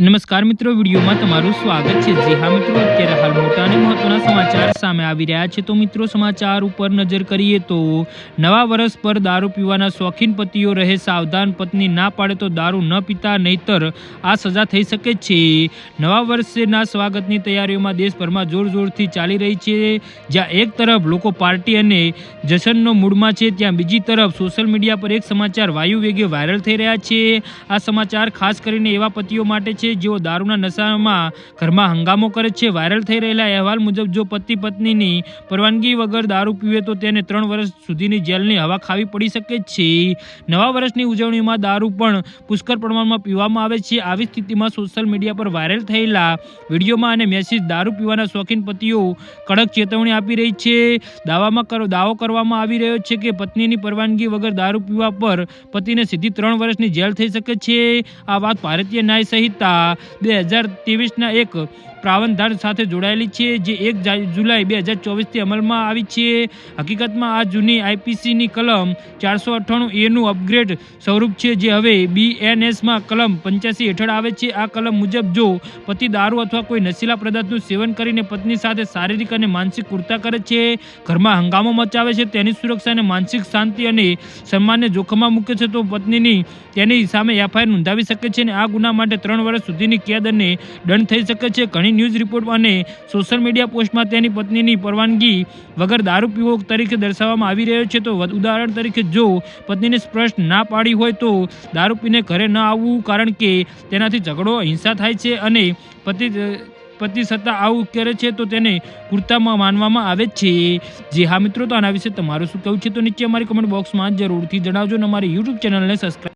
નમસ્કાર મિત્રો વિડીયોમાં તમારું સ્વાગત છે. જી હા મિત્રો અત્યારે હાલ મોટા અને મહત્વના સમાચાર સામે આવી રહ્યા છે. તો મિત્રો, સમાચાર ઉપર નજર કરીએ તો નવા વર્ષ પર દારૂ પીવાના શોખીન પતિઓ રહે, સાવધાન પત્ની ના પાડે તો દારૂ ન પીતા, નહીતર આ સજા થઈ શકે છે. નવા વર્ષના સ્વાગતની તૈયારીઓમાં દેશભરમાં જોર જોરથી ચાલી રહી છે. જ્યાં એક તરફ લોકો પાર્ટી અને જશનનો મૂડમાં છે, ત્યાં બીજી તરફ સોશિયલ મીડિયા પર એક સમાચાર વાયુ વેગે વાયરલ થઈ રહ્યા છે. આ સમાચાર ખાસ કરીને એવા પતિઓ માટે છે જેઓ દારૂના નશામાં ઘરમાં હંગામો કરે છે. વાયરલ થઈ રહેલા અહેવાલ મુજબ જો પતિ પત્નીની પરવાનગી વગર દારૂ પીવે તો તેને ત્રણ વર્ષ સુધીની જેલની હવા ખાવી પડી શકે છે. નવા વર્ષની ઉજવણીમાં દારૂ પણ પુષ્કળ પ્રમાણમાં પીવામાં આવે છે. આવી સ્થિતિમાં સોશિયલ મીડિયા પર વાયરલ થયેલા વિડીયોમાં અને મેસેજ દારૂ પીવાના શોખીન પતિઓ કડક ચેતવણી આપી રહી છે. દાવામાં કરો, દાવો કરવામાં આવી રહ્યો છે કે પત્નીની પરવાનગી વગર દારૂ પીવા પર પતિને સીધી ત્રણ વર્ષની જેલ થઈ શકે છે. આ વાત ભારતીય ન્યાય સંહિતા બે હજાર ત્રેવીસના એક પ્રાવધાન સાથે જોડાયેલી છે, જે એક જુલાઈ બે હજાર ચોવીસથી અમલમાં આવી છે. હકીકતમાં આ જૂની આઈપીસીની કલમ ચારસો અઠ્ઠાણું એનું અપગ્રેડ સ્વરૂપ છે જે હવે બીએનએસમાં કલમ પંચ્યાસી હેઠળ આવે છે. આ કલમ મુજબ જો પતિ દારૂ અથવા કોઈ નશીલા પદાર્થનું સેવન કરીને પત્ની સાથે શારીરિક અને માનસિક કૃત્ય કરે છે, ઘરમાં હંગામો મચાવે છે, તેની સુરક્ષા અને માનસિક શાંતિ અને સન્માનને જોખમમાં મૂકે છે, તો પત્નીની તેની સામે એફઆઈઆર નોંધાવી શકે છે અને આ ગુના માટે ત્રણ વર્ષ સુધીની કેદ અને દંડ થઈ શકે છે. ઘણી ન્યૂઝ રિપોર્ટ અને સોશિયલ મીડિયા પોસ્ટમાં તેની પત્નીની પરવાનગી વગર દારૂ પીવો તરીકે દર્શાવવામાં આવી રહ્યો છે. તો ઉદાહરણ તરીકે જો પત્નીને સ્પષ્ટ ના પાડી હોય તો દારૂ પીને ઘરે ન આવવું કારણ કે તેનાથી ઝઘડો હિંસા થાય છે અને પતિ પતિ સત્તા આવું કરે છે તો તેને કુર્તામાં માનવામાં આવે છે. જે હા મિત્રો, તો આના વિશે તમારું શું કહેવું છે? તો નીચે અમારી કમેન્ટ બોક્સમાં જરૂરથી જણાવજો અને અમારી યુટ્યુબ ચેનલને સબસ્ક્રાઈબ